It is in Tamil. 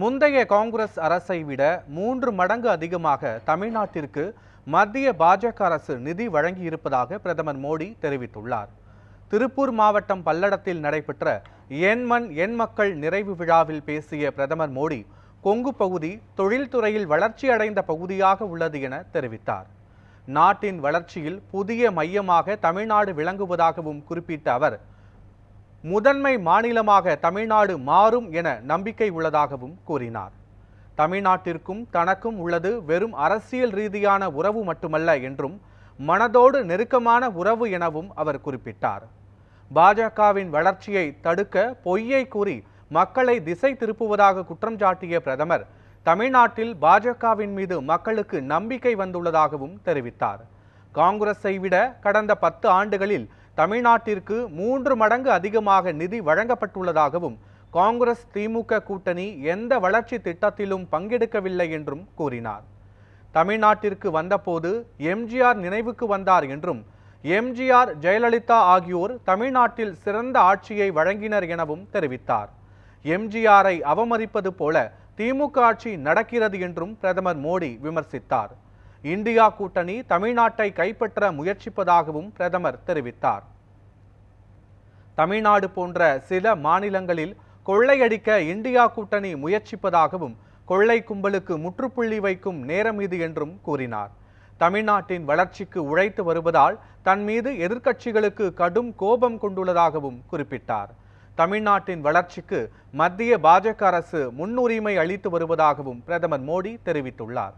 முந்தைய காங்கிரஸ் அரசை விட மூன்று மடங்கு அதிகமாக தமிழ்நாட்டிற்கு மத்திய பாஜக அரசு நிதி வழங்கியிருப்பதாக பிரதமர் மோடி தெரிவித்துள்ளார். திருப்பூர் மாவட்டம் பல்லடத்தில் நடைபெற்ற என் மண் என் மக்கள் நிறைவு விழாவில் பேசிய பிரதமர் மோடி கொங்கு பகுதி தொழில்துறையில் வளர்ச்சியடைந்த பகுதியாக உள்ளது என தெரிவித்தார். நாட்டின் வளர்ச்சியில் புதிய மையமாக தமிழ்நாடு விளங்குவதாகவும் குறிப்பிட்ட அவர் முதன்மை மாநிலமாக தமிழ்நாடு மாறும் என நம்பிக்கை உள்ளதாகவும் கூறினார். தமிழ்நாட்டிற்கும் தனக்கும் உள்ளது வெறும் அரசியல் ரீதியான உறவு மட்டுமல்ல என்றும் மனதோடு நெருக்கமான உறவு எனவும் அவர் குறிப்பிட்டார். பாஜகவின் வளர்ச்சியை தடுக்க பொய்யை கூறி மக்களை திசை திருப்புவதாக குற்றம் சாட்டிய பிரதமர் தமிழ்நாட்டில் பாஜகவின் மீது மக்களுக்கு நம்பிக்கை வந்துள்ளதாகவும் தெரிவித்தார். காங்கிரஸை விட கடந்த பத்து ஆண்டுகளில் தமிழ்நாட்டிற்கு மூன்று மடங்கு அதிகமாக நிதி வழங்கப்பட்டுள்ளதாகவும் காங்கிரஸ் திமுக கூட்டணி எந்த வளர்ச்சி திட்டத்திலும் பங்கெடுக்கவில்லை என்றும் கூறினார். தமிழ்நாட்டிற்கு வந்தபோது எம்ஜிஆர் நினைவுக்கு வந்தார் என்றும் எம்ஜிஆர் ஜெயலலிதா ஆகியோர் தமிழ்நாட்டில் சிறந்த ஆட்சியை வழங்கினர் எனவும் தெரிவித்தார். எம்ஜிஆரை அவமதிப்பது போல திமுக ஆட்சி நடக்கிறது என்றும் பிரதமர் மோடி விமர்சித்தார். இந்தியா கூட்டணி தமிழ்நாட்டை கைப்பற்ற முயற்சிப்பதாகவும் பிரதமர் தெரிவித்தார். தமிழ்நாடு போன்ற சில மாநிலங்களில் கொள்ளையடிக்க இந்தியா கூட்டணி முயற்சிப்பதாகவும் கொள்ளை கும்பலுக்கு முற்றுப்புள்ளி வைக்கும் நேரம் இது என்றும் கூறினார். தமிழ்நாட்டின் வளர்ச்சிக்கு உழைத்து வருவதால் தன் மீது எதிர்க்கட்சிகளுக்கு கடும் கோபம் கொண்டுள்ளதாகவும் குறிப்பிட்டார். தமிழ்நாட்டின் வளர்ச்சிக்கு மத்திய பாஜக அரசு முன்னுரிமை அளித்து வருவதாகவும் பிரதமர் மோடி தெரிவித்துள்ளார்.